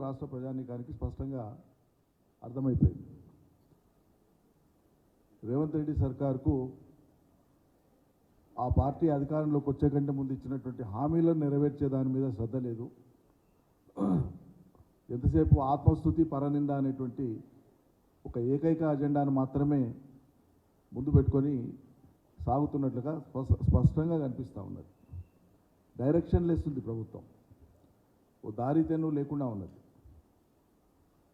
రాష్ట్ర ప్రజానీకానికి స్పష్టంగా అర్థమైపోయింది. రేవంత్ రెడ్డి సర్కార్కు ఆ పార్టీ అధికారంలోకి వచ్చే కంటే ముందు ఇచ్చినటువంటి హామీలను నెరవేర్చే దాని మీద శ్రద్ధ లేదు. ఎంతసేపు ఆత్మస్థుతి పరనింద అనేటువంటి ఒక ఏకైక అజెండాను మాత్రమే ముందు పెట్టుకొని సాగుతున్నట్లుగా స్పష్ట స్పష్టంగా కనిపిస్తూ ఉన్నది. డైరెక్షన్ లెస్ ఉంది ప్రభుత్వం. ఓ దారి లేకుండా ఉన్నది.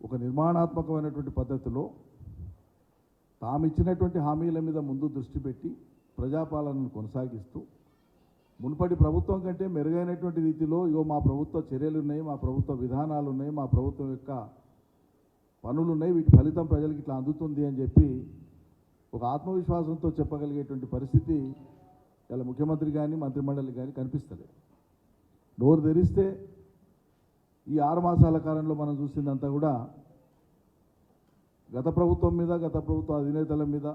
ఒక నిర్మాణాత్మకమైనటువంటి పద్ధతిలో తాము ఇచ్చినటువంటి హామీల మీద ముందు దృష్టి పెట్టి ప్రజాపాలనను కొనసాగిస్తూ మునుపటి ప్రభుత్వం కంటే మెరుగైనటువంటి రీతిలో ఇగో మా ప్రభుత్వ చర్యలు ఉన్నాయి మా ప్రభుత్వ విధానాలు ఉన్నాయి మా ప్రభుత్వం యొక్క పనులు ఉన్నాయి వీటి ఫలితం ప్రజలకి ఇట్లా అందుతుంది అని చెప్పి ఒక ఆత్మవిశ్వాసంతో చెప్పగలిగేటువంటి పరిస్థితి ఇలా ముఖ్యమంత్రి కానీ మంత్రిమండలి కానీ కనిపిస్తలేదు. నోరు తెరిస్తే ఈ ఆరు మాసాల కాలంలో మనం చూసిందంతా కూడా గత ప్రభుత్వం మీద గత ప్రభుత్వ అధినేతల మీద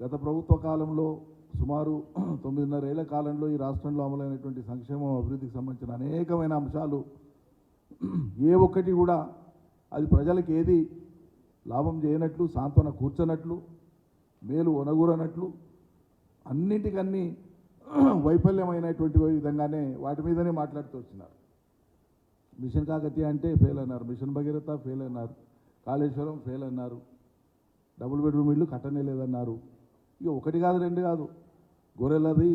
గత ప్రభుత్వ కాలంలో సుమారు తొమ్మిదిన్నర ఏళ్ళ కాలంలో ఈ రాష్ట్రంలో అమలైనటువంటి సంక్షేమం అభివృద్ధికి సంబంధించిన అనేకమైన అంశాలు ఏ ఒక్కటి కూడా అది ప్రజలకు ఏది లాభం చేయనట్లు సాంత్వన కూర్చనట్లు మేలు ఒనగూరనట్లు అన్నిటికన్నీ వైఫల్యమైనటువంటి విధంగానే వాటి మీదనే మాట్లాడుతూ వచ్చినారు. మిషన్ కాకతీయ అంటే ఫెయిల్ అన్నారు. మిషన్ భగీరథ ఫెయిల్ అన్నారు. కాళేశ్వరం ఫెయిల్ అన్నారు. డబుల్ బెడ్రూమ్ ఇల్లు కట్టనే లేదన్నారు. ఇక ఒకటి కాదు రెండు కాదు. గొర్రెలది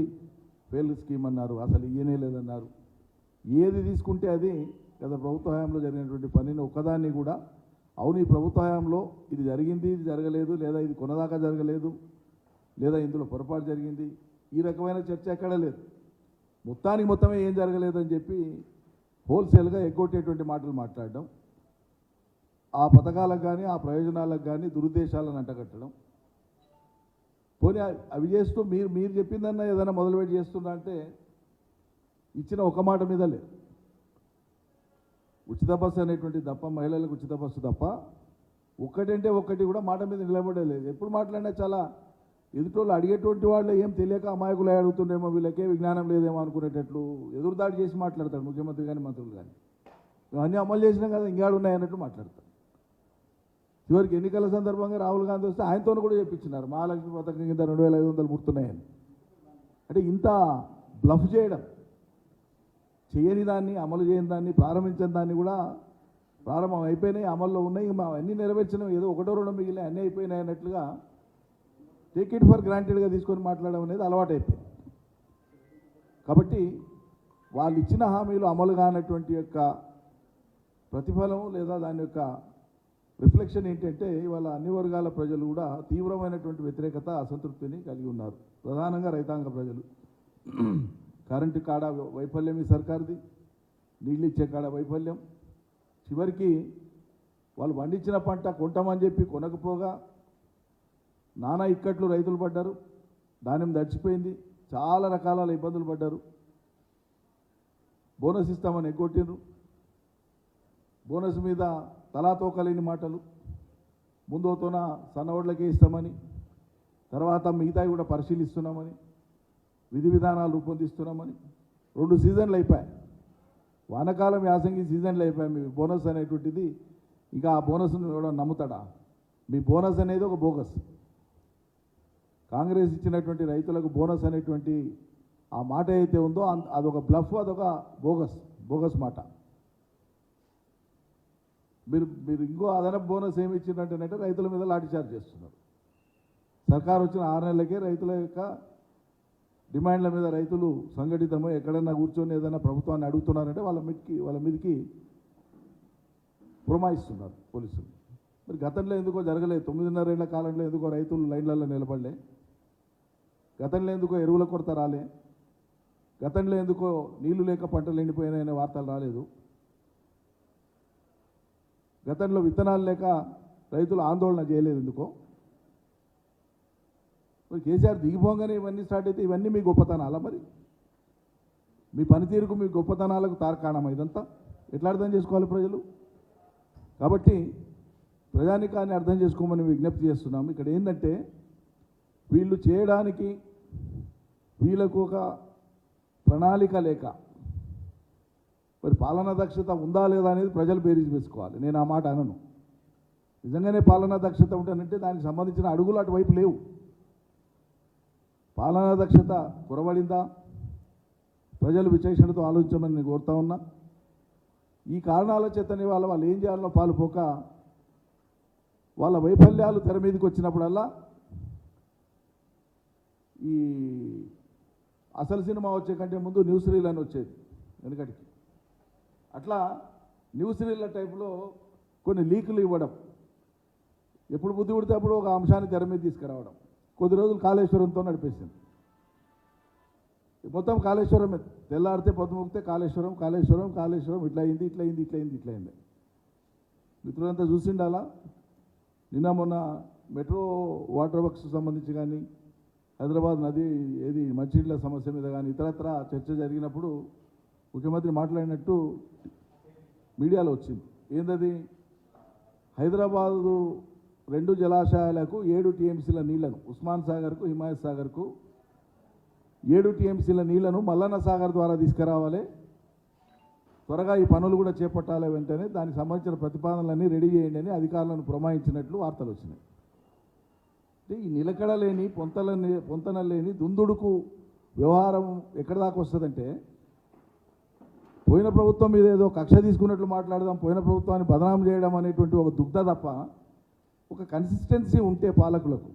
ఫెయిల్ స్కీమ్ అన్నారు. అసలు ఇయ్యనే లేదన్నారు. ఏది తీసుకుంటే అది గత ప్రభుత్వ హయాంలో జరిగినటువంటి పనిని ఒక్కదాన్ని కూడా అవును ఈ ప్రభుత్వ హయాంలో ఇది జరిగింది ఇది జరగలేదు లేదా ఇది కొనదాకా జరగలేదు లేదా ఇందులో పొరపాటు జరిగింది ఈ రకమైన చర్చ ఎక్కడ లేదు. మొత్తానికి మొత్తమే ఏం జరగలేదు అని చెప్పి హోల్సేల్గా ఎగ్గొట్టేటువంటి మాటలు మాట్లాడడం ఆ పథకాలకు కానీ ఆ ప్రయోజనాలకు కానీ దురుద్దేశాలను అంటగట్టడం. పోనీ అవి- అవి చేస్తూ మీరు మీరు చెప్పిందన్నా ఏదైనా మొదలుపెట్టి చేస్తున్నా అంటే ఇచ్చిన ఒక మాట మీద లేదు ఉచిత బస్సు అనేటువంటి తప్ప మహిళలకు ఉచిత బస్సు తప్ప ఒక్కటంటే ఒక్కటి కూడా మాట మీద నిలబడలేదు. ఎప్పుడు మాట్లాడినా చాలా ఎదుటోళ్ళు అడిగేటువంటి వాళ్ళు ఏం తెలియక అమాయకులు అడుగుతుండేమో వీళ్ళకే విజ్ఞానం లేదేమో అనుకునేటట్లు ఎదురుదాడి చేసి మాట్లాడతాడు ముఖ్యమంత్రి కానీ మంత్రులు కానీ ఇవన్నీ అమలు చేసినాం కదా ఇంగాడు ఉన్నాయన్నట్టు మాట్లాడతారు చివరికి ఎన్నికల సందర్భంగా రాహుల్ గాంధీ వస్తే ఆయనతో కూడా చెప్పించినారు మహాలక్ష్మి పథకం కింద రెండు వేల ఐదు వందలు పుడుతున్నాయని అంటే ఇంత బ్లఫ్ చేయడం చేయని దాన్ని అమలు చేయని దాన్ని ప్రారంభించని దాన్ని కూడా ప్రారంభం అయిపోయినాయి అమల్లో ఉన్నాయి అన్నీ నెరవేర్చినవి ఏదో ఒకటో రెండో మిగిలిన అన్నీ అయిపోయినాయి అన్నట్లుగా టేక్ ఇట్ ఫర్ గ్రాంటెడ్గా తీసుకొని మాట్లాడడం అనేది అలవాటు అయిపోయింది కాబట్టి వాళ్ళు ఇచ్చిన హామీలు అమలు కానటువంటి యొక్క ప్రతిఫలం లేదా దాని యొక్క రిఫ్లెక్షన్ ఏంటంటే ఇవాళ అన్ని వర్గాల ప్రజలు కూడా తీవ్రమైనటువంటి వ్యతిరేకత అసంతృప్తిని కలిగి ఉన్నారు. ప్రధానంగా రైతాంగ ప్రజలు. కరెంటు కాడ వైఫల్యం ఈ సర్కార్ది. నీళ్ళు ఇచ్చే కాడ వైఫల్యం. చివరికి వాళ్ళు పండించిన పంట కొంటామని చెప్పి కొనకపోగా నానా ఇక్కట్లు రైతులు పడ్డారు. ధాన్యం దడిచిపోయింది చాలా రకాల ఇబ్బందులు పడ్డారు. బోనస్ ఇస్తామని ఎగ్గొట్టిండ్రు. బోనస్ మీద తలాతోకలేని మాటలు. ముందుతోన సన్నవాళ్ళకే ఇస్తామని తర్వాత మిగతావి కూడా పరిశీలిస్తున్నామని విధి విధానాలు రూపొందిస్తున్నామని. రెండు సీజన్లు అయిపోయాయి. వానకాలం యాసంగి సీజన్లు అయిపోయాయి. మీ బోనస్ అనేటువంటిది ఇంకా ఆ బోనస్ను ఎవడో నమ్ముతాడా? మీ బోనస్ అనేది ఒక బోగస్. కాంగ్రెస్ ఇచ్చినటువంటి రైతులకు బోనస్ అనేటువంటి ఆ మాట అయితే ఉందో అన్- అదొక బ్లఫ్ అదొక బోగస్ బోగస్ మాట. మీరు మీరు ఇంకో అదనపు బోనస్ ఏమి ఇచ్చిందంటేనంటే రైతుల మీద లాఠీచార్జ్ చేస్తున్నారు. సర్కారు వచ్చిన ఆరు నెలలకే రైతుల యొక్క డిమాండ్ల మీద రైతులు సంఘటితమై ఎక్కడైనా కూర్చొని ఏదైనా ప్రభుత్వాన్ని అడుగుతున్నారంటే వాళ్ళ మీదకి వాళ్ళ మీదకి పురమాయిస్తున్నారు పోలీసులు. మరి గతంలో ఎందుకో జరగలేదు. తొమ్మిదిన్నర ఏళ్ళ కాలంలో ఎందుకో రైతులు లైన్లలో నిలబడలే. గతంలో ఎందుకో ఎరువుల కొరత రాలే? గతంలో ఎందుకో నీళ్ళు లేక పంటలు ఎండిపోయినాయనే వార్తలు రాలేదు. గతంలో విత్తనాలు లేక రైతులు ఆందోళన చేయలేదు ఎందుకో? మరి కేసీఆర్ దిగిపోగానే ఇవన్నీ స్టార్ట్ అయితే ఇవన్నీ మీ గొప్పతనాలా మరి? మీ పనితీరుకు మీ గొప్పతనాలకు తారకాణం ఇదంతా? ఎట్లా అర్థం చేసుకోవాలి ప్రజలు? కాబట్టి ప్రజానికాన్ని అర్థం చేసుకోమని విజ్ఞప్తి చేస్తున్నాము. ఇక్కడ ఏంటంటే వీళ్ళు చేయడానికి వీళ్ళకు ఒక ప్రణాళిక లేక మరి పాలనా దక్షత ఉందా లేదా అనేది ప్రజలు బేరీజ్ వేసుకోవాలి. నేను ఆ మాట అనను. నిజంగానే పాలనా దక్షత ఉంటానంటే దానికి సంబంధించిన అడుగులు అటువైపు లేవు. పాలనా దక్షత కురబడిందా ప్రజలు విచక్షణతో ఆలోచించమని నేను కోరుతా ఉన్నా. ఈ కారణాల చేతనే వాళ్ళ వాళ్ళు ఏం చేయాలనో పాలుపోక వాళ్ళ వైఫల్యాలు తెర మీదకి వచ్చినప్పుడల్లా ఈ అసలు సినిమా వచ్చే కంటే ముందు న్యూస్ రీల్ అని వచ్చేది వెనుకటికి. అట్లా న్యూస్ రీల్ టైపులో కొన్ని లీకులు ఇవ్వడం. ఎప్పుడు బుద్ధి పుడితే అప్పుడు ఒక అంశాన్ని తెర మీద తీసుకురావడం. కొద్ది రోజులు కాళేశ్వరంతో నడిపేసింది. మొత్తం కాళేశ్వరమే. తెల్లారితే పొద్దుముక్తే కాళేశ్వరం కాళేశ్వరం కాళేశ్వరం ఇట్లా అయింది ఇట్లా అయింది ఇట్లా అయింది ఇట్లా అయింది మిత్రులంతా చూసిండాలా? నిన్న మొన్న మెట్రో వాటర్ వర్క్స్ సంబంధించి కానీ హైదరాబాద్ నది ఏది మంచినీళ్ళ సమస్య మీద కానీ ఇతరత్ర చర్చ జరిగినప్పుడు ముఖ్యమంత్రి మాట్లాడినట్టు మీడియాలో వచ్చింది. ఏందది? హైదరాబాదు రెండు జలాశయాలకు ఏడు టీఎంసీల నీళ్ళను ఉస్మాన్ సాగర్కు హిమాయత్ సాగర్కు ఏడు టీఎంసీల నీళ్ళను మల్లన్న సాగర్ ద్వారా తీసుకురావాలి. త్వరగా ఈ పనులు కూడా చేపట్టాలి వెంటనే దానికి సంబంధించిన ప్రతిపాదనలన్నీ రెడీ చేయండి అని అధికారులను ప్రమాయించినట్లు వార్తలు వచ్చినాయి. అంటే ఈ నిలకడ లేని పొంతల పొంతన లేని దుందుడుకు వ్యవహారం ఎక్కడి దాకా వస్తుందంటే పోయిన ప్రభుత్వం మీద ఏదో కక్ష తీసుకున్నట్లు మాట్లాడదాం పోయిన ప్రభుత్వాన్ని బదనాం చేయడం అనేటువంటి ఒక దుగ్ధ తప్ప ఒక కన్సిస్టెన్సీ ఉంటే పాలకులకు.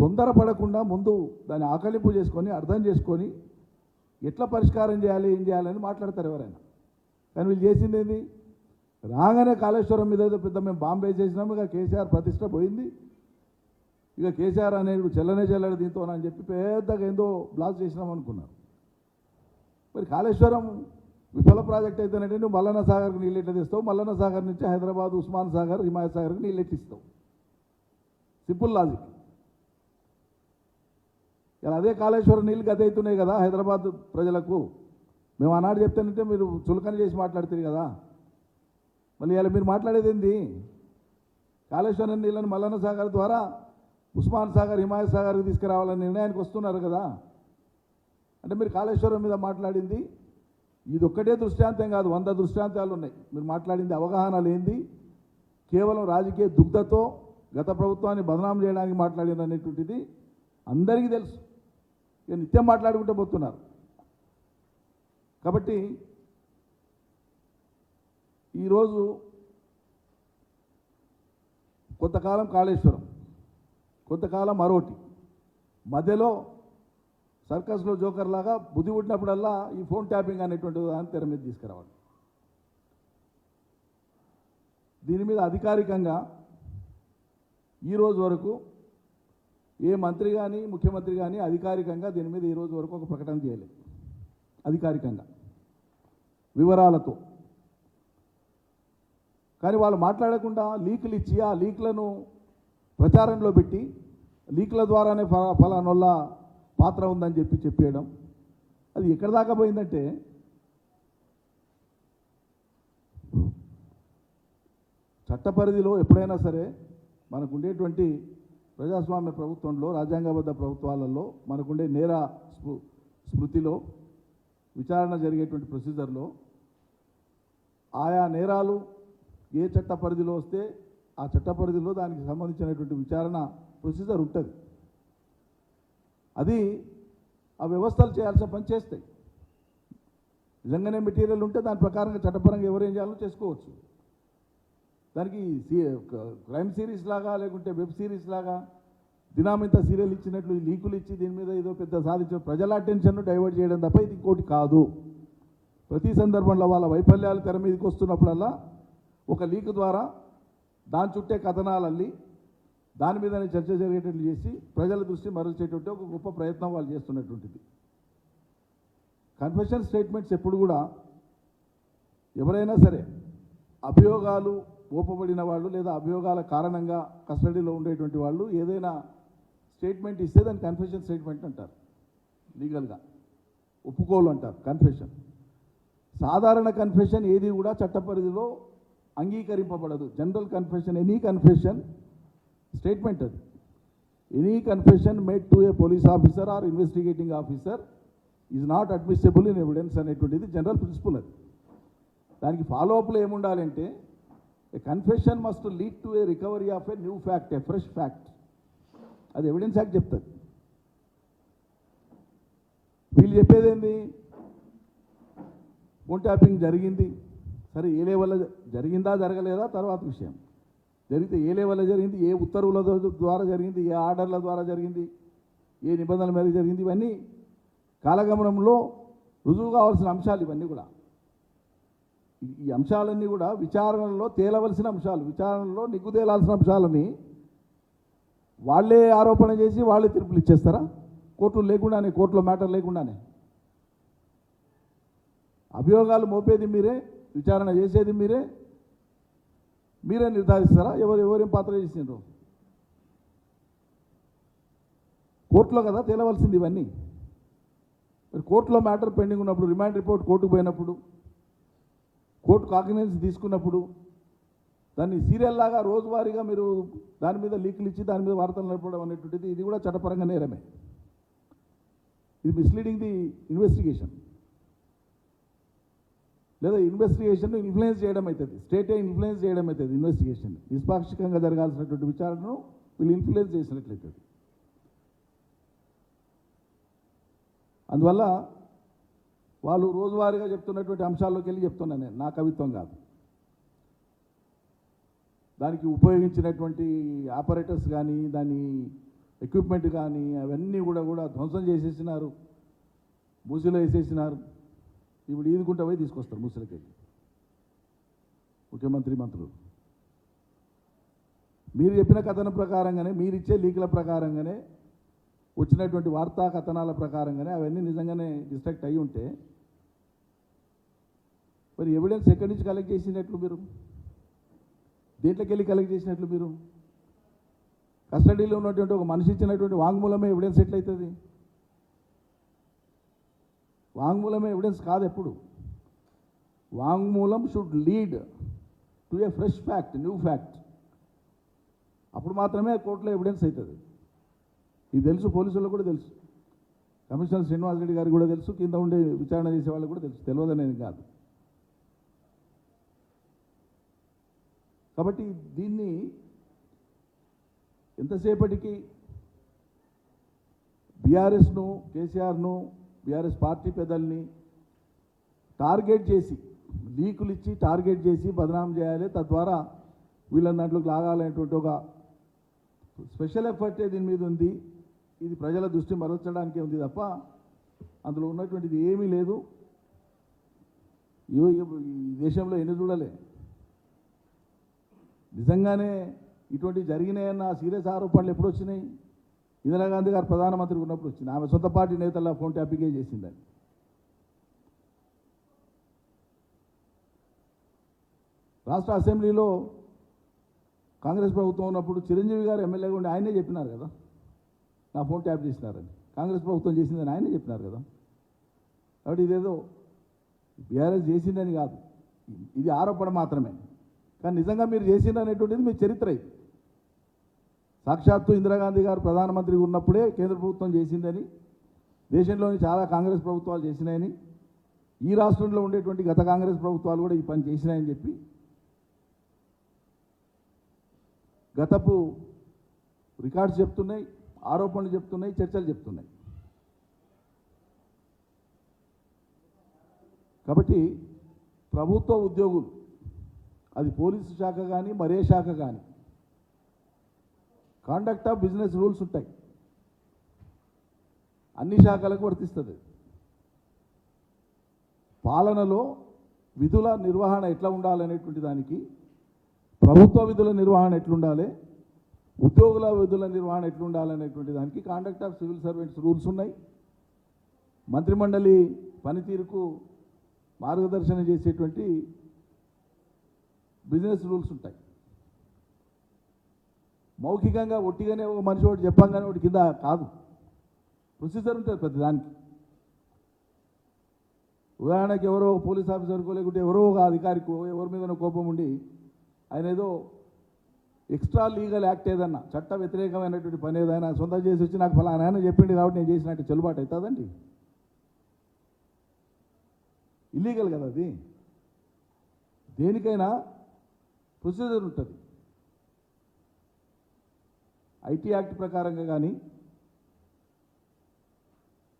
తొందరపడకుండా ముందు దాన్ని ఆకలింపు చేసుకొని అర్థం చేసుకొని ఎట్లా పరిష్కారం చేయాలి ఏం చేయాలని మాట్లాడతారు ఎవరైనా. కానీ వీళ్ళు చేసింది ఏంది? రాగానే కాళేశ్వరం మీద ఏదో పెద్ద మేము బాంబే చేసినాము ఇక కేసీఆర్ ప్రతిష్ట పోయింది. ఇక కేసీఆర్ అనేది చెల్లనే చెల్లడు దీంతో అని చెప్పి పెద్దగా ఏందో బ్లాస్ట్ చేసినాం అనుకున్నారు. మరి కాళేశ్వరం విఫల ప్రాజెక్ట్ అయితేనంటే? నువ్వు మల్లన్న సాగర్కి నీళ్ళు ఎట్లా మల్లన్న సాగర్ నుంచి హైదరాబాద్ ఉస్మాన్ సాగర్ హిమాయత్ సాగర్కి నీళ్ళు ఎట్టిస్తావు? Simple logic. ఇలా అదే కాళేశ్వరం నీళ్ళు గత అవుతున్నాయి కదా హైదరాబాద్ ప్రజలకు. మేము ఆనాడు చెప్తానంటే? మీరు చులకన చేసి మాట్లాడుతుంది కదా. మళ్ళీ ఇలా మీరు మాట్లాడేది ఏంది? కాళేశ్వరం నీళ్ళని మల్లన్న సాగర్ ద్వారా ఉస్మాన్ సాగర్ హిమాయత్ సాగర్కి తీసుకురావాలని నిర్ణయానికి వస్తున్నారు కదా. అంటే మీరు కాళేశ్వరం మీద మాట్లాడింది ఇది ఒక్కటే దృష్టాంతం కాదు వంద దృష్టాంతాలు ఉన్నాయి. మీరు మాట్లాడింది అవగాహన లేనిది కేవలం రాజకీయ దుగ్ధతో గత ప్రభుత్వాన్ని బదనాం చేయడానికి మాట్లాడింది అనేటువంటిది అందరికీ తెలుసు. ఇక నిత్యం మాట్లాడుకుంటూ పోతున్నారు. కాబట్టి ఈరోజు కొంతకాలం కాళేశ్వరం కొంతకాలం మరోటి. మధ్యలో సర్కస్లో జోకర్ లాగా బుద్ధి పుట్టినప్పుడల్లా ఈ ఫోన్ ట్యాపింగ్ అనేటువంటి దాన్ని తెర మీద తీసుకురావాలి. దీని మీద అధికారికంగా ఈ రోజు వరకు ఏ మంత్రి కానీ ముఖ్యమంత్రి కానీ అధికారికంగా దీని మీద ఈ రోజు వరకు ఒక ప్రకటన చేయలేదు. అధికారికంగా. వివరాలతో. కానీ వాళ్ళు మాట్లాడకుండా లీకులు ఇచ్చి ఆ లీక్లను ప్రచారంలో పెట్టి లీకుల ద్వారానే ఫలా ఫలానోళ్ళ పాత్ర ఉందని చెప్పి చెప్పేయడం. అది ఎక్కడ దాకా పోయిందంటే చట్ట పరిధిలో ఎప్పుడైనా సరే మనకు ఉండేటువంటి ప్రజాస్వామ్య ప్రభుత్వంలో రాజ్యాంగబద్ధ ప్రభుత్వాలలో మనకుండే నేర స్మృతిలో విచారణ జరిగేటువంటి ప్రొసీజర్లో ఆయా నేరాలు ఏ చట్ట పరిధిలో వస్తే ఆ చట్ట పరిధిలో దానికి సంబంధించినటువంటి విచారణ ప్రొసీజర్ ఉంటుంది. అది ఆ వ్యవస్థలు చేయాల్సిన పని చేస్తాయి. నిజంగానే మెటీరియల్ ఉంటే దాని ప్రకారంగా చట్టపరంగా ఎవరు ఏం చేయాలో చేసుకోవచ్చు. దానికి సీ- క్రైమ్ సిరీస్ లాగా లేకుంటే వెబ్ సిరీస్ లాగా దినామింత సీరియల్ ఇచ్చినట్లు ఈ లీకులు ఇచ్చి దీని మీద ఏదో పెద్ద సాధించిన ప్రజల అటెన్షన్ను డైవర్ట్ చేయడం తప్ప ఇది ఇంకోటి కాదు. ప్రతి సందర్భంలో వాళ్ళ వైఫల్యాలు తెర మీదకి వస్తున్నప్పుడల్లా ఒక లీక్ ద్వారా దాని చుట్టే కథనాలు అల్లి దాని మీదనే చర్చ జరిగేటట్లు చేసి ప్రజల దృష్టి మరల్చేటువంటి ఒక గొప్ప ప్రయత్నం వాళ్ళు చేస్తున్నటువంటిది. కన్ఫెషన్ స్టేట్మెంట్స్ ఎప్పుడు కూడా ఎవరైనా సరే అభియోగాలు ఓపబడిన వాళ్ళు లేదా అభియోగాల కారణంగా కస్టడీలో ఉండేటువంటి వాళ్ళు ఏదైనా స్టేట్మెంట్ ఇస్తే దాన్ని కన్ఫెషన్ స్టేట్మెంట్ అంటారు. లీగల్గా ఒప్పుకోలు అంటారు. కన్ఫెషన్ సాధారణ కన్ఫెషన్ ఏది కూడా చట్ట పరిధిలో అంగీకరింపబడదు. General confession any confession statement అది. Any confession made to a police officer or investigating officer is not admissible in evidence అనేటువంటిది జనరల్ ప్రిన్సిపల్ అది. దానికి ఫాలో అప్లో ఏముండాలంటే a confession must lead to a recovery of a new fact a fresh fact అది evidence act చెప్తుంది. వీళ్ళు చెప్పేది ఏంది phone tapping జరిగింది. సరే ఏ లెవెల్లో జరిగిందా జరగలేదా? తర్వాత విషయం. జరిగితే ఏ లెవెల్లో జరిగింది? ఏ ఉత్తర్వుల ద్వారా జరిగింది? ఏ ఆర్డర్ల ద్వారా జరిగింది? ఏ నిబంధనల మేరకు జరిగింది? ఇవన్నీ కాలగమనంలో రుజువు కావాల్సిన అంశాలు ఇవన్నీ కూడా. ఈ- అంశాలన్నీ కూడా విచారణలో తేలవలసిన అంశాలు విచారణలో నిగ్గుదేలాల్సిన అంశాలని వాళ్ళే ఆరోపణ చేసి వాళ్ళే తీర్పులు ఇచ్చేస్తారా? కోర్టులు లేకుండానే కోర్టులో మ్యాటర్ లేకుండానే. అభియోగాలు మోపేది మీరే విచారణ చేసేది మీరే? మీరే నిర్ధారిస్తారా? ఎవరు ఎవరేం పాత్ర చేసిండ్రు? కోర్టులో కదా తేలవలసింది ఇవన్నీ. మరి కోర్టులో మ్యాటర్ పెండింగ్ ఉన్నప్పుడు రిమాండ్ రిపోర్ట్ కోర్టుకు పోయినప్పుడు కోర్టు కాగ్నెన్స్ తీసుకున్నప్పుడు దాన్ని సీరియల్ లాగా రోజువారీగా మీరు దాని మీద లీకులు ఇచ్చి దాని మీద వార్తలు నడపడం అనేటువంటిది ఇది కూడా చట్టపరంగా నేరమే. ఇది మిస్లీడింగ్ ది ఇన్వెస్టిగేషన్ లేదా ఇన్వెస్టిగేషన్ ఇన్ఫ్లుయెన్స్ చేయడం అవుతుంది స్టేటే ఇన్ఫ్లుయెన్స్ చేయడం అవుతుంది ఇన్వెస్టిగేషన్ నిష్పాక్షికంగా జరగాల్సినటువంటి విచారణను వీళ్ళు ఇన్ఫ్లుయెన్స్ చేసినట్లయితుంది అందువల్ల వాళ్ళు రోజువారీగా చెప్తున్నటువంటి అంశాల్లోకి వెళ్ళి చెప్తున్నాను నేను. నా కవిత్వం కాదు. దానికి ఉపయోగించినటువంటి ఆపరేటర్స్ కానీ దాని ఎక్విప్మెంట్ కానీ అవన్నీ కూడా కూడా ధ్వంసం చేసేసినారు. మూసిలో వేసేసినారు. ఇప్పుడు ఈదుకుంటా పోయి తీసుకొస్తారు ముసలికాయ ముఖ్యమంత్రి మంత్రులు. మీరు చెప్పిన కథన ప్రకారంగానే మీరు ఇచ్చే లీకుల ప్రకారంగానే వచ్చినటువంటి వార్తా కథనాల ప్రకారంగానే అవన్నీ నిజంగానే డిస్ట్రాక్ట్ అయి ఉంటే మరి ఎవిడెన్స్ ఎక్కడి నుంచి కలెక్ట్ చేసినట్లు మీరు? దీంట్లోకి వెళ్ళి కలెక్ట్ చేసినట్లు మీరు? కస్టడీలో ఉన్నటువంటి ఒక మనిషి ఇచ్చినటువంటి వాంగ్మూలమే ఎవిడెన్స్ ఎట్లయితుంది? వాంగ్మూలమే ఎవిడెన్స్ కాదు ఎప్పుడు. వాంగ్మూలం should lead to a fresh fact new fact అప్పుడు మాత్రమే కోర్టులో ఎవిడెన్స్ అవుతుంది ఇది తెలుసు పోలీసులకు కూడా తెలుసు. కమిషనర్ శ్రీనివాస్ రెడ్డి గారికి కూడా తెలుసు కింద ఉండే విచారణ చేసే వాళ్ళకి కూడా తెలుసు. తెలియదనేది కాదు. కాబట్టి దీన్ని ఎంతసేపటికి బీఆర్ఎస్ను కేసీఆర్ను బీఆర్ఎస్ పార్టీ పెద్దల్ని టార్గెట్ చేసి లీకులు ఇచ్చి టార్గెట్ చేసి బదనాం చేయాలి. తద్వారా వీళ్ళని దాంట్లోకి లాగాలనేటువంటి ఒక స్పెషల్ ఎఫర్టే దీని మీద ఉంది. ఇది ప్రజల దృష్టి మరల్చడానికే ఉంది తప్ప అందులో ఉన్నటువంటిది ఏమీ లేదు. ఈ ఈ దేశంలో ఎన్ని చూడలే. నిజంగానే ఇటువంటి జరిగినాయన్న సీరియస్ ఆరోపణలు ఎప్పుడు వచ్చినాయి ఇందిరాగాంధీ గారు ప్రధానమంత్రి ఉన్నప్పుడు వచ్చింది. ఆమె సొంత పార్టీ నేతల ఫోన్ ట్యాపింగే చేసిందని రాష్ట్ర అసెంబ్లీలో కాంగ్రెస్ ప్రభుత్వం ఉన్నప్పుడు చిరంజీవి గారు ఎమ్మెల్యేగా ఉండి ఆయనే చెప్పినారు కదా. నా ఫోన్ ట్యాప్ చేసినారని. కాంగ్రెస్ ప్రభుత్వం చేసిందని ఆయనే చెప్పినారు కదా. కాబట్టి ఇదేదో బీఆర్ఎస్ చేసిందని కాదు. ఇది ఆరోపణ మాత్రమే. కానీ నిజంగా మీరు చేసిందనేటువంటిది మీ చరిత్ర ఇది. సాక్షాత్తు ఇందిరాగాంధీ గారు ప్రధానమంత్రి ఉన్నప్పుడే కేంద్ర ప్రభుత్వం చేసిందని దేశంలోని చాలా కాంగ్రెస్ ప్రభుత్వాలు చేసినాయని ఈ రాష్ట్రంలో ఉండేటువంటి గత కాంగ్రెస్ ప్రభుత్వాలు కూడా ఈ పని చేసినాయని చెప్పి గతపు రికార్డ్స్ చెప్తున్నాయి ఆరోపణలు చెప్తున్నాయి చర్చలు చెప్తున్నాయి. కాబట్టి ప్రభుత్వ ఉద్యోగులు అది పోలీసు శాఖ కానీ మరే శాఖ కానీ కాండక్ట్ ఆఫ్ బిజినెస్ రూల్స్ ఉంటాయి. అన్ని శాఖలకు వర్తిస్తుంది. పాలనలో విధుల నిర్వహణ ఎట్లా ఉండాలనేటువంటి దానికి ప్రభుత్వ విధుల నిర్వహణ ఎట్లుండాలి ఉద్యోగుల విధుల నిర్వహణ ఎట్లుండాలనేటువంటి దానికి conduct of civil servants rules ఉన్నాయి. మంత్రిమండలి పనితీరుకు మార్గదర్శనం చేసేటువంటి బిజినెస్ రూల్స్ ఉంటాయి. మౌఖికంగా ఒట్టిగానే ఒక మనిషి ఒకటి చెప్పంగానే ఒకటి కింద కాదు. ప్రొసీజర్ ఉంటుంది ప్రతిదానికి ఉదాహరణకి ఎవరో ఒక పోలీస్ ఆఫీసర్కో లేకుంటే ఎవరో ఒక అధికారికో ఎవరి మీద కోపం ఉండి ఆయన ఏదో ఎక్స్ట్రా లీగల్ యాక్ట్ ఏదన్నా చట్ట వ్యతిరేకమైనటువంటి పని ఏదైనా సొంతం చేసి వచ్చి నాకు ఫలానా ఆయన చెప్పిండు కాబట్టి నేను చేసినట్టు చెల్లుబాటు అవుతుందండి. ఇల్లీగల్ కదా అది. దేనికైనా ప్రొసీజర్ ఉంటుంది. ఐటీ యాక్ట్ ప్రకారంగా కానీ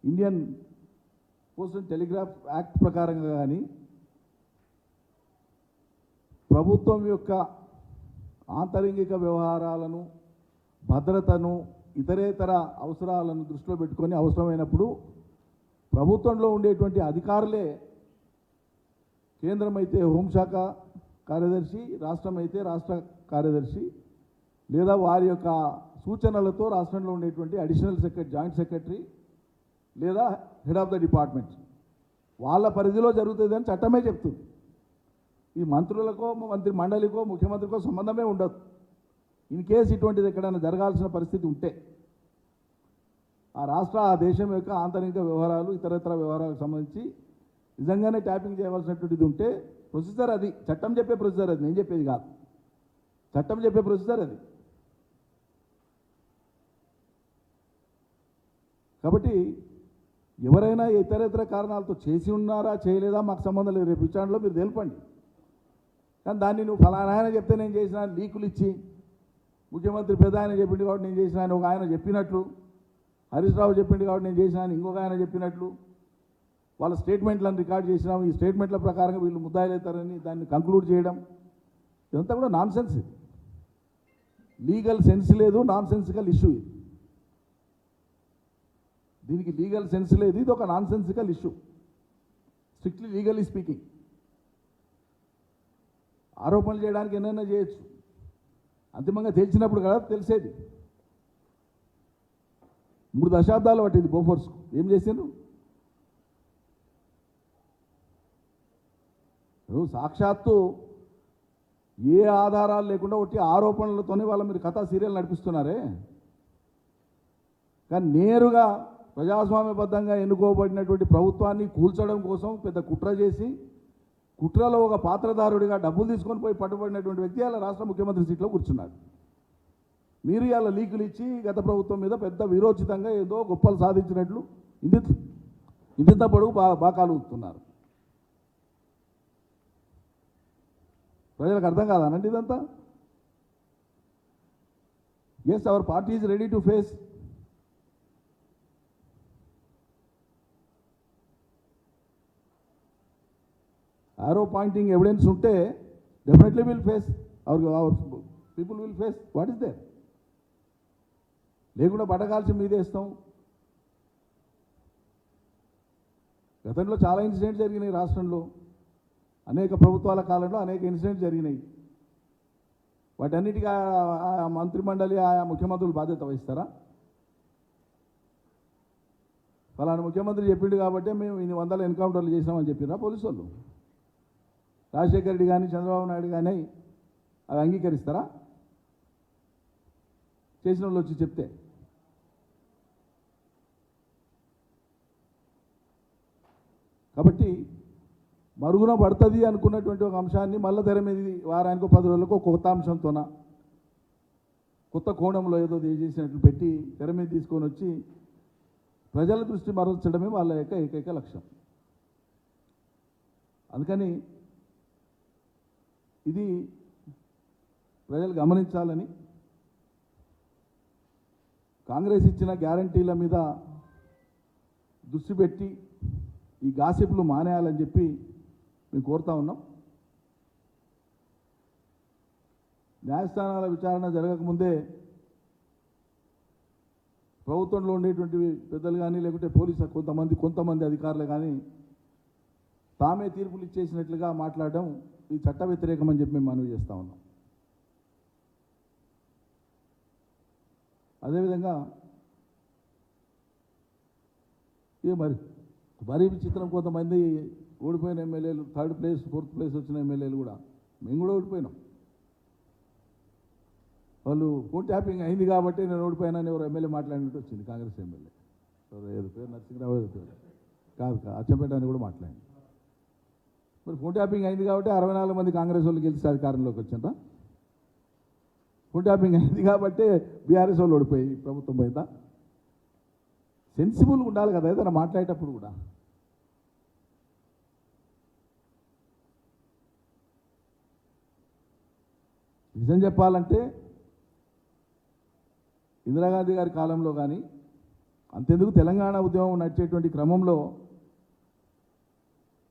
Indian post and telegraph act ప్రకారంగా కానీ ప్రభుత్వం యొక్క ఆంతరంగిక వ్యవహారాలను భద్రతను ఇతరేతర అవసరాలను దృష్టిలో పెట్టుకొని అవసరమైనప్పుడు ప్రభుత్వంలో ఉండేటువంటి అధికారులే కేంద్రం అయితే హోంశాఖ కార్యదర్శి రాష్ట్రం అయితే రాష్ట్ర కార్యదర్శి లేదా వారి యొక్క సూచనలతో రాష్ట్రంలో ఉండేటువంటి అడిషనల్ సెక్రటరీ జాయింట్ సెక్రటరీ లేదా హెడ్ ఆఫ్ ద డిపార్ట్మెంట్. వాళ్ళ పరిధిలో జరుగుతుంది అని చట్టమే చెప్తుంది. ఈ మంత్రులకో మంత్రి మండలికో ముఖ్యమంత్రికో సంబంధమే ఉండదు. ఇన్ కేస్ ఇటువంటిది ఎక్కడైనా జరగాల్సిన పరిస్థితి ఉంటే. ఆ రాష్ట్ర ఆ దేశం యొక్క ఆంతరిక వ్యవహారాలు ఇతరత్ర వ్యవహారాలకు సంబంధించి నిజంగానే ట్యాపింగ్ చేయవలసినటువంటిది ఉంటే ప్రొసీజర్ అది. చట్టం చెప్పే ప్రొసీజర్ అది. నేను చెప్పేది కాదు. చట్టం చెప్పే ప్రొసీజర్ అది. కాబట్టి ఎవరైనా ఇతర ఇతర కారణాలతో చేసి ఉన్నారా చేయలేదా మాకు సంబంధం లేదు. రేపు విచారణలో మీరు తెలపండి. కానీ దాన్ని నువ్వు ఫలానా ఆయన చెప్తే నేను చేసిన లీకులు ఇచ్చి ముఖ్యమంత్రి పెద్ద ఆయన చెప్పిండు కాబట్టి నేను చేసిన అని ఒక ఆయన చెప్పినట్లు హరీష్ రావు చెప్పిండు కాబట్టి నేను చేసిన ఆయన ఇంకొక ఆయన చెప్పినట్లు వాళ్ళ స్టేట్మెంట్లను రికార్డ్ చేసినాం ఈ స్టేట్మెంట్ల ప్రకారంగా వీళ్ళు ముద్దాయిలవుతారని దాన్ని కంక్లూడ్ చేయడం ఇదంతా కూడా నాన్ సెన్స్ లీగల్ సెన్స్ లేదు నాన్ సెన్సికల్ ఇష్యూ ఇది. దీనికి లీగల్ సెన్స్ లేదు. ఇది ఒక nonsensical issue strictly legally speaking ఆరోపణలు చేయడానికి ఎన్నైనా చేయొచ్చు. అంతిమంగా తెలిసినప్పుడు కదా తెలిసేది. మూడు దశాబ్దాలు పట్టింది బోఫోర్స్కు ఏం చేశాను సాక్షాత్తు ఏ ఆధారాలు లేకుండా ఒకటి ఆరోపణలతోనే వాళ్ళ మీరు కథా సీరియల్ నడిపిస్తున్నారే? కానీ నేరుగా ప్రజాస్వామ్యబద్ధంగా ఎన్నుకోబడినటువంటి ప్రభుత్వాన్ని కూల్చడం కోసం పెద్ద కుట్ర చేసి కుట్రలో ఒక పాత్రదారుడిగా డబ్బులు తీసుకొని పోయి పట్టుబడినటువంటి వ్యక్తి అలా రాష్ట్ర ముఖ్యమంత్రి సీట్లో కూర్చున్నాడు. మీరు ఇలా లీకులు ఇచ్చి గత ప్రభుత్వం మీద పెద్ద విరోచితంగా ఏదో గొప్పలు సాధించినట్లు ఇంది ఇందింత పొడుగు బా బాకాలు ఊపుతున్నారు. ప్రజలకు అర్థం కాదానండి ఇదంతా? Yes our party is ready to face arrow pointing evidence ఉంటే definitely will face our our people will face what is there లేకుండా బట్టకాల్చి మీదేస్తాం గతంలో చాలా ఇన్సిడెంట్స్ జరిగినాయి రాష్ట్రంలో. అనేక ప్రభుత్వాల కాలంలో అనేక ఇన్సిడెంట్స్ జరిగినాయి. వాటన్నిటికీ ఆ- ఆ మంత్రిమండలి ఆయా ముఖ్యమంత్రులు బాధ్యత వహిస్తారా? ఫలానా ముఖ్యమంత్రి చెప్పిండు కాబట్టి మేము ఇన్ని వందల ఎన్కౌంటర్లు చేసినామని చెప్పిరా పోలీసు వాళ్ళు రాజశేఖర రెడ్డి కానీ చంద్రబాబు నాయుడు కానీ అవి అంగీకరిస్తారా? చేసిన వాళ్ళు వచ్చి చెప్తే. కాబట్టి మరుగున పడుతుంది అనుకున్నటువంటి ఒక అంశాన్ని మళ్ళీ తెర మీద వారానికి పది రోజులకు కొత్త అంశంతోన కొత్త కోణంలో ఏదో చేసినట్లు పెట్టి తెర మీద తీసుకొని వచ్చి ప్రజల దృష్టి మరల్చడమే వాళ్ళ యొక్క ఏకైక లక్ష్యం. అందుకని ఇది ప్రజలు గమనించాలని కాంగ్రెస్ ఇచ్చిన గ్యారంటీల మీద దృష్టి పెట్టి ఈ గాసిప్లు మానేయాలని చెప్పి మేము కోరుతా ఉన్నాం. న్యాయస్థానాల విచారణ జరగకముందే ప్రభుత్వంలో ఉండేటువంటి పెద్దలు కానీ లేకుంటే పోలీసు కొంతమంది కొంతమంది అధికారులు కానీ తామే తీర్పులు ఇచ్చేసినట్లుగా మాట్లాడడం ఇది చట్ట వ్యతిరేకమని చెప్పి మేము మనవి చేస్తా ఉన్నాం. అదేవిధంగా ఏ మరి మరీ విచిత్రం కొంతమంది ఓడిపోయిన ఎమ్మెల్యేలు థర్డ్ ప్లేస్ ఫోర్త్ ప్లేస్ వచ్చిన ఎమ్మెల్యేలు కూడా మేము కూడా ఓడిపోయినాం. వాళ్ళు ఫోన్ ట్యాపింగ్ అయింది కాబట్టి నేను ఓడిపోయానని ఎవరు ఎమ్మెల్యే మాట్లాడినట్టు వచ్చింది కాంగ్రెస్ ఎమ్మెల్యే. ఏదో పేరు నరసింహరావు ఏదో పేరు. కాదు కాదు అచ్చంపేట అని కూడా మాట్లాడింది. మరి ఫోన్ ట్యాపింగ్ అయింది కాబట్టి అరవై నాలుగు మంది కాంగ్రెస్ వాళ్ళు గెలిచి అధికారంలోకి వచ్చిందా ఫోన్ ట్యాపింగ్ అయింది కాబట్టి బీఆర్ఎస్ వాళ్ళు ఓడిపోయి ప్రభుత్వం పోయిందా సెన్సిబుల్గా ఉండాలి కదా ఏదైనా మాట్లాడేటప్పుడు కూడా. నిజం చెప్పాలంటే ఇందిరాగాంధీ గారి కాలంలో కానీ అంతెందుకు తెలంగాణ ఉద్యమం నడిచేటువంటి క్రమంలో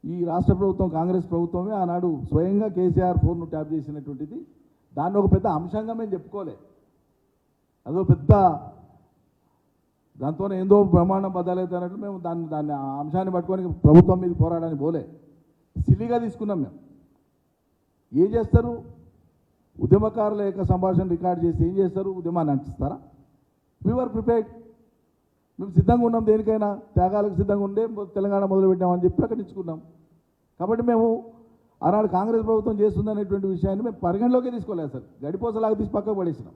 ఈ రాష్ట్ర ప్రభుత్వం కాంగ్రెస్ ప్రభుత్వమే ఆనాడు స్వయంగా కేసీఆర్ ఫోన్ను ట్యాప్ చేసినటువంటిది. దాన్ని ఒక పెద్ద అంశంగా మేము చెప్పుకోలే. అదో పెద్ద దాంతో ఏందో బ్రహ్మాండం బద్దలైతే అన్నట్టు మేము దాన్ని దాన్ని ఆ అంశాన్ని పట్టుకొని ప్రభుత్వం మీద పోరాడడానికి పోలే. సిలిగా తీసుకున్నాం మేము. ఏం చేస్తారు? ఉద్యమకారుల యొక్క సంభాషణ రికార్డ్ చేసి ఏం చేస్తారు? ఉద్యమాన్ని అంటిస్తారా వీఆర్ ప్రిపేర్డ్ మేము సిద్ధంగా ఉన్నాం దేనికైనా త్యాగాలకు సిద్ధంగా ఉండే తెలంగాణ మొదలుపెట్టామని చెప్పి ప్రకటించుకున్నాం. కాబట్టి మేము ఆనాడు కాంగ్రెస్ ప్రభుత్వం చేస్తుందనేటువంటి విషయాన్ని మేము పరిగణలోకి తీసుకోలేదు సార్. గడిపోసలాగా తీసి పక్కకు పడేసినాం.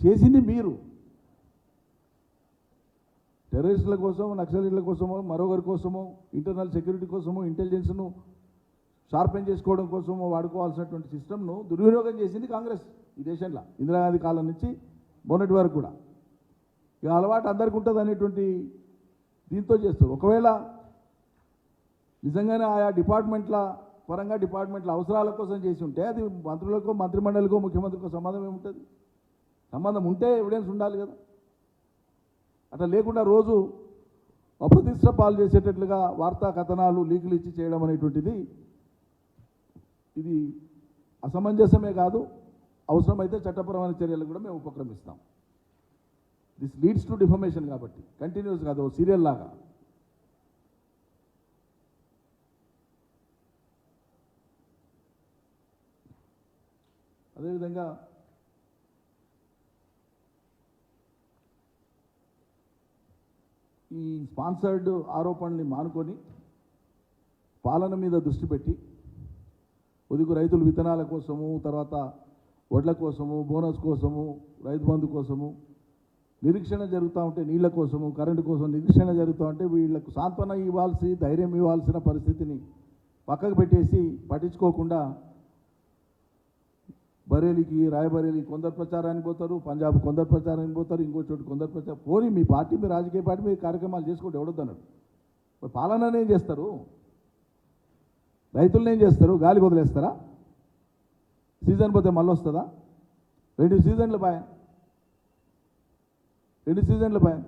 చేసింది మీరు. టెర్రరిస్టుల కోసం నక్సలిట్ల కోసమో మరొకరి కోసమో ఇంటర్నల్ సెక్యూరిటీ కోసమో ఇంటెలిజెన్స్ను షార్పెన్ చేసుకోవడం కోసమో వాడుకోవాల్సినటువంటి సిస్టమ్ను దుర్వినియోగం చేసింది కాంగ్రెస్ ఈ దేశంలో ఇందిరాగాంధీ కాలం నుంచి మొన్నటి వరకు కూడా. ఇక అలవాటు అందరికి ఉంటుంది అనేటువంటి దీంతో చేస్తారు. ఒకవేళ నిజంగానే ఆయా డిపార్ట్మెంట్ల పరంగా డిపార్ట్మెంట్ల అవసరాల కోసం చేసి ఉంటే అది మంత్రులకో మంత్రిమండలికో ముఖ్యమంత్రికో సంబంధం ఏముంటుంది? సంబంధం ఉంటే ఎవిడెన్స్ ఉండాలి కదా. అట్లా లేకుండా రోజు అప్రతిష్ట పాలు చేసేటట్లుగా వార్తా కథనాలు లీకులు ఇచ్చి చేయడం అనేటువంటిది ఇది అసమంజసమే కాదు అవసరమైతే చట్టపరమైన చర్యలు కూడా మేము ఉపక్రమిస్తాం. దిస్ లీడ్స్ టు డిఫర్మేషన్ కాబట్టి. కంటిన్యూస్ కాదు సీరియల్ లాగా. అదేవిధంగా ఈ స్పాన్సర్డ్ ఆరోపణని మానుకొని పాలన మీద దృష్టి పెట్టి ఉదుగు రైతులు విత్తనాల కోసము తర్వాత వడ్ల కోసము బోనస్ కోసము రైతు బంధు కోసము నిరీక్షణ జరుగుతూ ఉంటే నీళ్ళ కోసము కరెంటు కోసం నిరీక్షణ జరుగుతూ ఉంటే వీళ్ళకు సాంత్వన ఇవ్వాల్సి ధైర్యం ఇవ్వాల్సిన పరిస్థితిని పక్కకు పెట్టేసి పట్టించుకోకుండా బరేలికి రాయబరేలికి కొందరు ప్రచారానికి పోతారు పంజాబ్ కొందరు ప్రచారానికి పోతారు ఇంకో చోటు కొందరు ప్రచారం పోనీ మీ పార్టీ మీ రాజకీయ పార్టీ మీ కార్యక్రమాలు చేసుకోండి ఎవడొద్దన్నాడు మరి పాలన ఏం చేస్తారు? రైతులను ఏం చేస్తారు? గాలి వదిలేస్తారా? సీజన్ పోతే మళ్ళీ వస్తుందా రెండు సీజన్లు బాయ్ రెండు సీజన్లు పైన.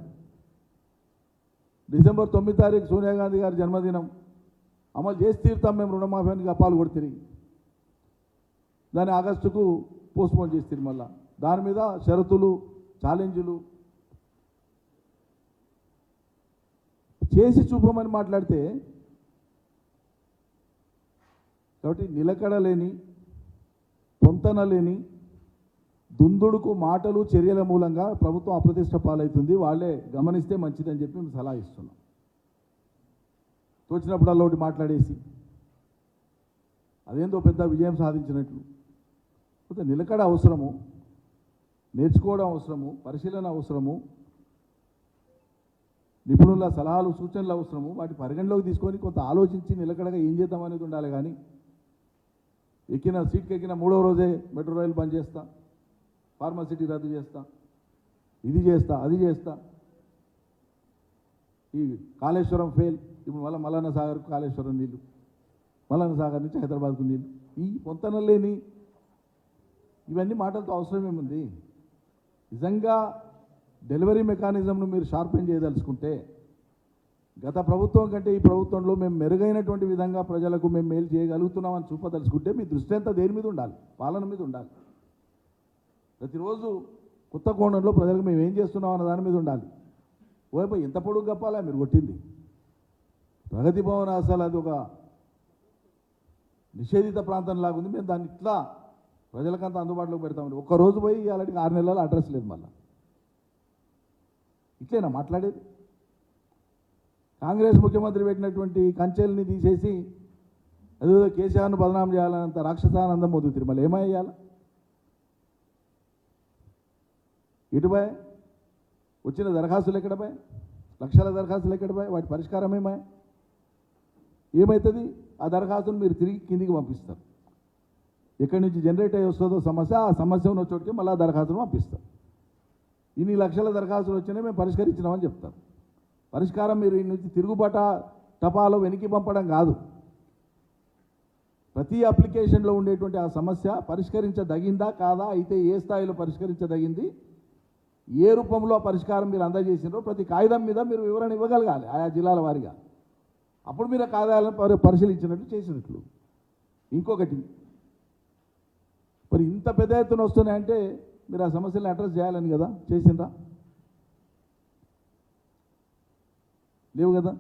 డిసెంబర్ తొమ్మిది తారీఖు సోనియా గాంధీ గారి జన్మదినం. అమలు చేసి తీరుతాం మేము రుణమాఫీ అప్పాలు తిరిగి. దాన్ని ఆగస్టుకు పోస్ట్పోన్ చేస్తారు మళ్ళా. దాని మీద షరతులు ఛాలెంజులు. చేసి చూపమని మాట్లాడితే కాబట్టి నిలకడ లేని పొంతన లేని దుందుడుకు మాటలు చర్యల మూలంగా ప్రభుత్వం అప్రతిష్ట పాలవుతుంది. వాళ్ళే గమనిస్తే మంచిదని చెప్పి మేము సలహా ఇస్తున్నాం. తోచినప్పుడల్లా ఒకటి మాట్లాడేసి అదేందో పెద్ద విజయం సాధించినట్లు. కొంత నిలకడ అవసరము నేర్చుకోవడం అవసరము పరిశీలన అవసరము నిపుణుల సలహాలు సూచనలు అవసరము వాటి పరిగణలోకి తీసుకొని కొంత ఆలోచించి నిలకడగా ఏం చేద్దాం అనేది ఉండాలి. కానీ ఎక్కిన సీట్కి ఎక్కిన మూడో రోజే మెట్రో రైలు పనిచేస్తా ఫార్మసిటీ రద్దు చేస్తా ఇది చేస్తా అది చేస్తా. ఈ కాళేశ్వరం ఫెయిల్ ఇప్పుడు మళ్ళీ మల్లన్న సాగర్ కాళేశ్వరం నీళ్ళు మల్లన్న సాగర్ నుంచి హైదరాబాద్కు నీళ్ళు ఈ పొంతన లేని ఇవన్నీ మాటలతో అవసరం ఏముంది? నిజంగా డెలివరీ మెకానిజంను మీరు షార్పెన్ చేయదలుచుకుంటే గత ప్రభుత్వం కంటే ఈ ప్రభుత్వంలో మేము మెరుగైనటువంటి విధంగా ప్రజలకు మేము మేలు చేయగలుగుతున్నామని చూపదలుచుకుంటే మీ దృష్టి అంతా దేని మీద ఉండాలి? పాలన మీద ఉండాలి. ప్రతిరోజు కొత్త కోణంలో ప్రజలకు మేము ఏం చేస్తున్నాం అన్న దాని మీద ఉండాలి. ఓవైపు ఎంత పొడుగు గప్పాలా? మీరు కొట్టింది. ప్రగతి భవన్ అసలు అది ఒక నిషేధిత ప్రాంతం లాగా ఉంది. మేము దాన్ని ఇట్లా ప్రజలకంతా అందుబాటులోకి పెడతామని ఒక్క రోజు పోయి అలాంటి ఆరు నెలల అడ్రస్ లేదు మళ్ళీ. ఇట్లేనా మాట్లాడేది? కాంగ్రెస్ ముఖ్యమంత్రి పెట్టినటువంటి కంచెల్ని తీసేసి అదేదో కేసీఆర్ను బదనాం చేయాలన్నంత రాక్షసానందం పొందుతుంది మళ్ళీ ఏమయ్యాలా? ఇటుపై వచ్చిన దరఖాస్తులు ఎక్కడపై లక్షల దరఖాస్తులు ఎక్కడపై వాటి పరిష్కారం ఏమై? ఏమవుతుంది ఆ దరఖాస్తును మీరు తిరిగి కిందికి పంపిస్తారు. ఎక్కడి నుంచి జనరేట్ అయ్యి వస్తుందో సమస్య ఆ సమస్య ఉన్న చోటికి మళ్ళీ ఆ దరఖాస్తును పంపిస్తారు. ఇన్ని లక్షల దరఖాస్తులు వచ్చినాయి మేము పరిష్కరించినామని చెప్తారు. పరిష్కారం మీరు ఈ నుంచి తిరుగుబాట టపాలు వెనక్కి పంపడం కాదు. ప్రతి అప్లికేషన్లో ఉండేటువంటి ఆ సమస్య పరిష్కరించదగిందా కాదా? అయితే ఏ స్థాయిలో పరిష్కరించదగింది? ఏ రూపంలో ఆ పరిష్కారం మీరు అందజేసినారో ప్రతి కాగితం మీద మీరు వివరణ ఇవ్వగలగాలి ఆయా జిల్లాల వారిగా. అప్పుడు మీరు కాగితాలను పరి- పరిశీలించినట్లు చేసినట్లు. ఇంకొకటి మరి ఇంత పెద్ద ఎత్తున వస్తున్నాయంటే మీరు ఆ సమస్యలను అడ్రస్ చేయాలని కదా చేసిందా లేవు కదా?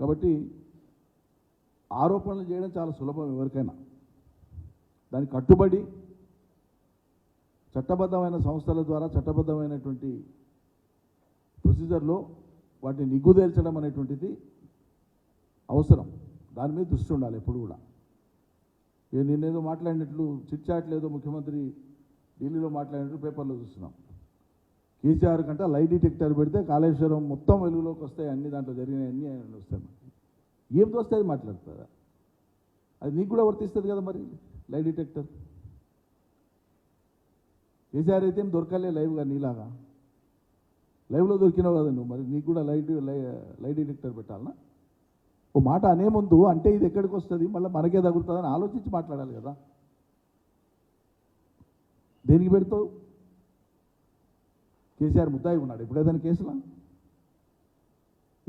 కాబట్టి ఆరోపణలు చేయడం చాలా సులభం ఎవరికైనా. దానికి కట్టుబడి చట్టబద్ధమైన సంస్థల ద్వారా చట్టబద్ధమైనటువంటి ప్రొసీజర్లో వాటిని నిగ్గుదేల్చడం అనేటువంటిది అవసరం. దాని మీద దృష్టి ఉండాలి ఎప్పుడు కూడా. ఇక నేనేదో మాట్లాడినట్లు చిట్చాట్లేదో ముఖ్యమంత్రి ఢిల్లీలో మాట్లాడినట్లు పేపర్లో చూస్తున్నాం. కేసీఆర్ కంటే లై డిటెక్టర్ పెడితే కాళేశ్వరం మొత్తం వెలుగులోకి వస్తాయి అన్ని దాంట్లో జరిగినాయి అన్నీ ఆయన వస్తాయి ఏం తోస్తే అది మాట్లాడుతుందా అది నీకు కూడా వర్తిస్తుంది కదా మరి? లై డిటెక్టర్ కేసీఆర్ అయితే ఏం దొరకలే లైవ్గా నీలాగా లైవ్లో దొరికినావు కదా నువ్వు మరి నీకు కూడా లైట్ లై డిటెక్టర్ పెట్టాలనా? ఓ మాట అనే ముందు అంటే ఇది ఎక్కడికి వస్తుంది? మళ్ళీ మనకే తగులుతుందని ఆలోచించి మాట్లాడాలి కదా. దేనికి పెడతావు? కేసీఆర్ ముద్దాయి ఉన్నాడు. ఇప్పుడు ఏదైనా కేసులా?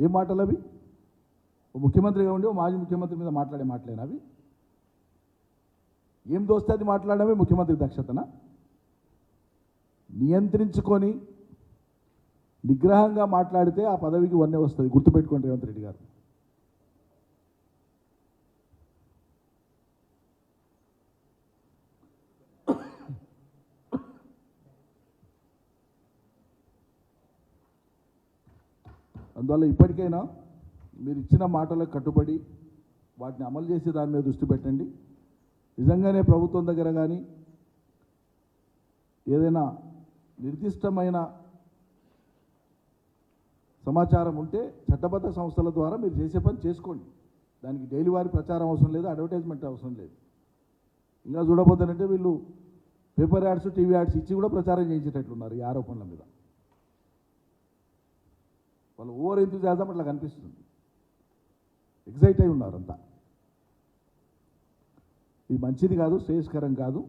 ఏం మాటలు అవి? ఓ ముఖ్యమంత్రిగా ఉండి ఓ మాజీ ముఖ్యమంత్రి మీద మాట్లాడే మాటలేనా అవి? ఏం దోస్తే అది మాట్లాడమే ముఖ్యమంత్రి దక్షతనా? నియంత్రించుకొని నిగ్రహంగా మాట్లాడితే ఆ పదవికి వన్నే వస్తుంది. గుర్తుపెట్టుకోండి రేవంత్ రెడ్డి గారు. అందువల్ల ఇప్పటికైనా మీరు ఇచ్చిన మాటలకు కట్టుబడి వాటిని అమలు చేసి దాని మీద దృష్టి పెట్టండి. నిజంగానే ప్రభుత్వం దగ్గర కానీ ఏదైనా నిర్దిష్టమైన సమాచారం ఉంటే చట్టబద్ధ సంస్థల ద్వారా మీరు చేసే పని చేసుకోండి. దానికి డైలీ వారి ప్రచారం అవసరం లేదు అడ్వర్టైజ్మెంట్ అవసరం లేదు. ఇంకా చూడబోతానంటే వీళ్ళు పేపర్ యాడ్స్ టీవీ యాడ్స్ ఇచ్చి కూడా ప్రచారం చేయించేటట్లున్నారు ఈ ఆరోపణల మీద. వాళ్ళు ఓవర్ ఎంతూజాజం అట్లా కనిపిస్తుంది. ఎగ్జైట్ అయి ఉన్నారు అంతా ఇది మంచిది కాదు శ్రేయస్కరం కాదు.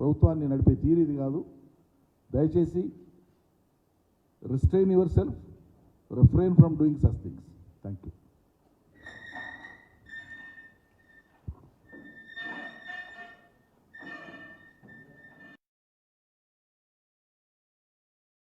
ప్రభుత్వాన్ని నడిపే తీరు ఇది కాదు. దయచేసి restrain yourself refrain from doing such things thank you